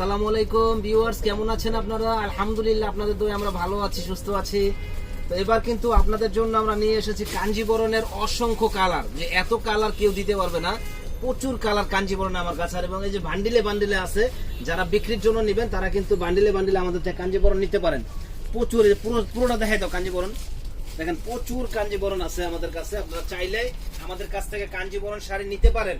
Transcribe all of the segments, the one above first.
আসসালামু আলাইকুম ভিউয়ার্স কেমন আছেন আপনারা? আলহামদুলিল্লাহ, আপনাদের দই আমরা ভালো আছি, সুস্থ আছি। তো এবার কিন্তু আপনাদের জন্য আমরা নিয়ে এসেছি কাঞ্জিবরণের অসংখ্য কালার। যে এত কালার কেউ দিতে পারবে না। প্রচুর কালার কাঞ্জিবরণে আমার কাছে। আর এবং এই যে বান্ডিলে বান্ডিলে আছে, যারা বিক্রির জন্য নেবেন, তারা কিন্তু বান্ডিলে বান্ডিলে আমাদের থেকে কাঞ্জিবরণ নিতে পারেন। প্রচুর পুরোটা দেখাই দাও কাঞ্জিবরণ। দেখেন, প্রচুর কাঞ্জিবরণ আছে আমাদের কাছে। আপনারা চাইলে আমাদের কাছ থেকে কাঞ্জিবরণ শাড়ি নিতে পারেন।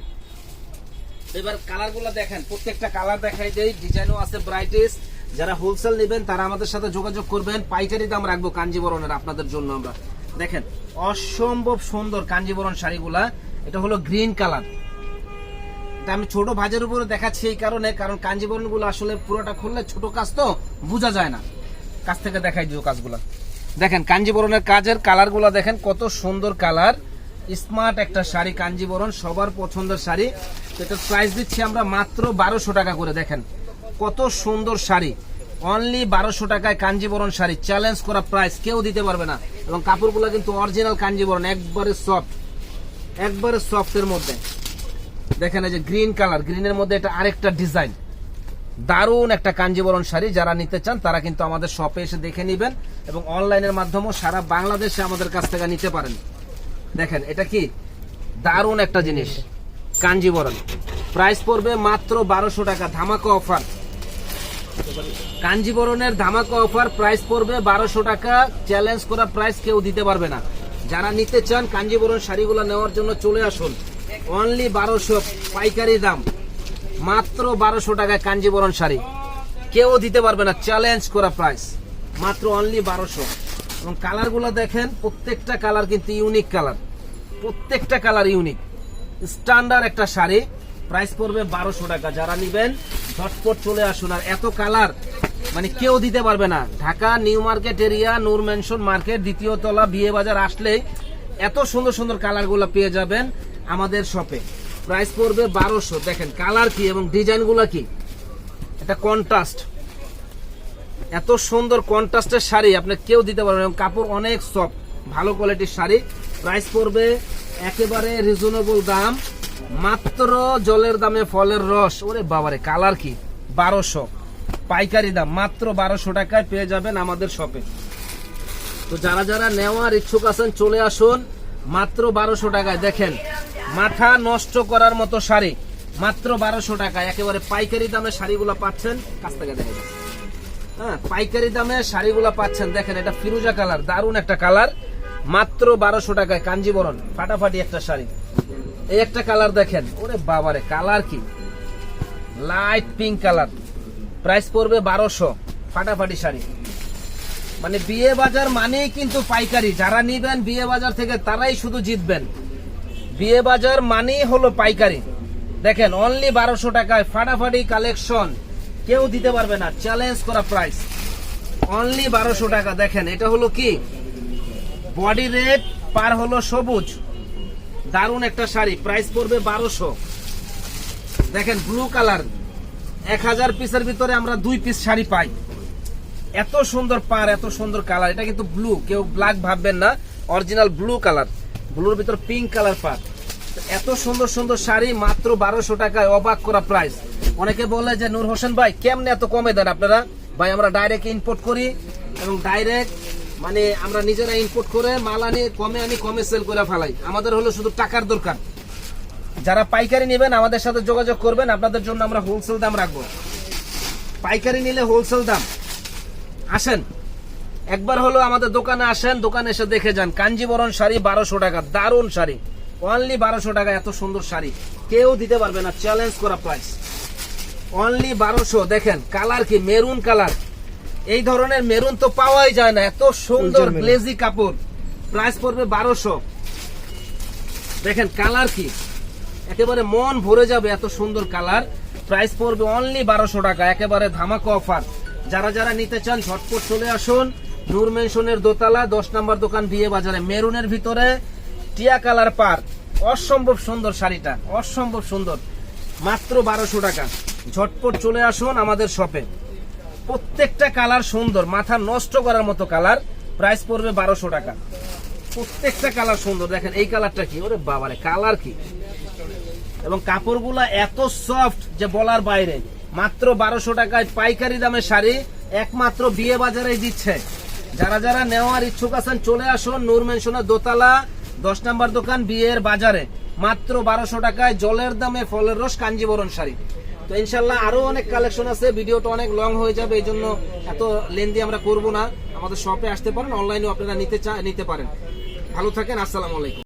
এবার কালারগুলো দেখেন, প্রত্যেকটা কালার দেখাই দেয় ডিজাইনও আছে ব্রাইটেস্ট যারা হোলসেল নেবেন, তারা আমাদের সাথে যোগাযোগ করবেন। পাইকারি দাম রাখব কাঞ্জিবরণের আপনাদের জন্য আমরা। দেখেন, অসম্ভব সুন্দর কাঞ্জিবরণ শাড়িগুলা। এটা হলো গ্রিন কালার এটা আমি ছোট ভাজের উপরে দেখাচ্ছি এই কারণে, কারণ কাঞ্জিবরণগুলো আসলে পুরোটা খুললে ছোট কাজ তো বোঝা যায় না। কাছ থেকে দেখাই দিও কাজগুলা। দেখেন, কাঞ্জিবরণের কাজের কালারগুলা দেখেন, কত সুন্দর কালার। স্মার্ট একটা শাড়ি, কাঞ্জিবরণ, সবার পছন্দের শাড়ি। এটার প্রাইস দিচ্ছি আমরা মাত্র বারোশো টাকা করে, দেখেন। কত সুন্দর শাড়ি। অনলি বারোশো টাকায় কাঞ্জিবরণ শাড়ি। চ্যালেঞ্জ করা প্রাইস কেউ দিতে পারবে না। এবং কাপড়গুলো কিন্তু অরিজিনাল কাঞ্জিবরণ, একবারে সফট একবারে সফটের মধ্যে। দেখেন এই যে গ্রিন কালার গ্রিনের মধ্যে এটা আরেকটা ডিজাইন দারুণ একটা কাঞ্জিবরণ শাড়ি, যারা নিতে চান তারা কিন্তু আমাদের শপে এসে দেখে নেবেন এবং অনলাইনের মাধ্যমেও সারা বাংলাদেশে আমাদের কাছ থেকে নিতে পারেন। দেখেন, এটা কি? দারুণ একটা জিনিস। কাঞ্জিবরণ। প্রাইস পড়বে মাত্র বারোশো টাকা, ধামাকা অফার কাঞ্জিবরণের ধামাকা অফার প্রাইস পড়বে বারোশো টাকা চ্যালেঞ্জ করা প্রাইস কেউ দিতে পারবে না। যারা নিতে চান কাঞ্জিবরণ শাড়িগুলো নেওয়ার জন্য চলে আসুন। অনলি বারোশো পাইকারি দাম। মাত্র বারোশো টাকায় কাঞ্জিবরণ শাড়ি। কেউ দিতে পারবে না চ্যালেঞ্জ করা প্রাইস মাত্র অনলি বারোশো। এবং কালারগুলো দেখেন, প্রত্যেকটা কালার কিন্তু ইউনিক কালার প্রত্যেকটা কালার ইউনিক স্ট্যান্ডার্ড একটা শাড়ি। প্রাইস পড়বে বারোশো টাকা। যারা নিবেন, ঝটপট চলে আসুন। আর এত কালার মানে কেউ দিতে পারবে না। Dhaka, new market area, Noor mansion market, দ্বিতীয় তলা, বিয়ে বাজার আসলেই এত সুন্দর সুন্দর কালারগুলো পেয়ে যাবেন আমাদের শপে। প্রাইস পড়বে বারোশো। দেখেন কালার কি এবং ডিজাইনগুলো কি? এটা কন্ট্রাস্ট। এত সুন্দর কন্ট্রাস্টের শাড়ি আপনি কেউ দিতে পারবেন এবং কাপড় অনেক সফট, ভালো কোয়ালিটির শাড়ি। প্রাইস পড়বে একেবারে রিজনেবল দাম, মাত্র জলের দামে ফলের রস। ওরে বাবারে কালার কি? বারোশো। পাইকারি দাম, মাত্র বারোশো টাকায় পেয়ে যাবেন আমাদের শপে তো যারা যারা নেওয়ার ইচ্ছুক আছেন, চলে আসুন। মাত্র বারোশো টাকায়, দেখেন, মাথা নষ্ট করার মতো শাড়ি, মাত্র বারোশো টাকায়। একেবারে পাইকারি দামে শাড়িগুলো পাচ্ছেন, কাছ থেকে দেখা যাচ্ছে হ্যাঁ পাইকারি দামে শাড়িগুলো পাচ্ছেন। দেখেন, এটা ফিরুজা কালার, দারুণ একটা কালার। মাত্র বারোশো টাকায় কাঞ্জিবরণ, ফাটাফাটি একটা শাড়ি। এই একটা কালার দেখেন, ওরে বাবারে, কালার কি? Light pink colour. প্রাইস পড়বে বারোশো, ফাটাফাটি শাড়ি। মানে বিয়ে বাজার মানেই কিন্তু পাইকারি। যারা নিবেন বিয়ে বাজার থেকে, তারাই শুধু জিতবেন। বিয়ে বাজার মানেই হলো পাইকারি। দেখেন অনলি বারোশো টাকায় ফাটাফাটি কালেকশন কেউ দিতে পারবে না চ্যালেঞ্জ করা প্রাইস অনলি বারোশো টাকা। দেখেন, এটা হলো কি? বডি রেট পার হলো সবুজ। দারুণ একটা শাড়ি প্রাইস পড়বে বারোশো। দেখেন ব্লু কালার এক হাজার পিসের ভিতরে আমরা দুই পিস শাড়ি পাই। এত সুন্দর পার, এত সুন্দর কালার এটা কিন্তু ব্লু কেউ ব্ল্যাক ভাববেন না। অরিজিনাল ব্লু কালার ব্লুর ভিতর পিঙ্ক কালার পার। এত সুন্দর সুন্দর শাড়ি, মাত্র বারোশো টাকায় অবাক করা প্রাইস অনেকে বলে যে, নূর হোসেন ভাই, কেমনে এত কমে দেন আপনারা? ভাই, আমরা ডাইরেক্ট ইম্পোর্ট করি এবং ডাইরেক্ট মানে আমরা নিজেরা ইম্পোর্ট করে মাল আনি, কমে আনি, কমে সেল করে ফেলাই। আমাদের হলো শুধু টাকার দরকার। যারা পাইকারি নেবেন, আমাদের সাথে যোগাযোগ করবেন, আপনাদের জন্য আমরা হোলসেল দাম রাখব। পাইকারি নিলে হোলসেল দাম। আসেন, একবার হলো আমাদের দোকানে আসেন, দোকানে এসে দেখে যান। কাঞ্জিবরণ শাড়ি বারোশো টাকা, দারুণ শাড়ি। অনলি বারোশো টাকা, এত সুন্দর শাড়ি। কেউ দিতে পারবে না চ্যালেঞ্জ করা প্রাইস অনলি বারোশো, দেখেন কালার কি? মেরুন কালার এই ধরনের মেরুন তো পাওয়াই যায় না এত সুন্দর গ্লেজি কাপড়। প্রাইস পড়বে বারোশো। দেখেন কালার কি? একেবারে মন ভরে যাবে এত সুন্দর কালার। প্রাইস পড়বে অনলি বারোশো টাকা একেবারে ধামাকা অফার। যারা যারা নিতে চান ঝটপট চলে আসুন। নূর মেনশনের দোতলা দশ নম্বর দোকান বিয়ে বাজারে মেরুনের ভিতরে টিয়া কালার পার অসম্ভব সুন্দর শাড়িটা অসম্ভব সুন্দর। মাত্র বারোশো টাকা। ঝটপট চলে আসুন আমাদের শপে। প্রত্যেকটা কালার সুন্দর, মাথা নষ্ট করার মতো কালার প্রাইস পড়বে বারোশো টাকা। প্রত্যেকটা কালার সুন্দর, দেখেন এই কালারটা কি? ওরে বাবারে, কালার কি? এবং কাপড়গুলা এত সফট যে বলার বাইরে। মাত্র বারোশো টাকায় পাইকারি দামে শাড়ি, একমাত্র বিয়ে বাজারে দিচ্ছে। যারা যারা নেওয়ার ইচ্ছুক আছেন, চলে আসুন নূর মেনশনের দোতলা, দশ নম্বর দোকান বিয়ের বাজারে। মাত্র বারোশো টাকায় জলের দামে ফলের রস, কাঞ্জিবরণ শাড়ি। তো ইনশাল্লাহ আরও অনেক কালেকশন আছে। ভিডিওটা অনেক লং হয়ে যাবে, এই জন্য এত লেন্দি আমরা করব না। আমাদের শপে আসতে পারেন অনলাইনেও আপনারা নিতে চা, নিতে পারেন। ভালো থাকেন, আসসালামু আলাইকুম।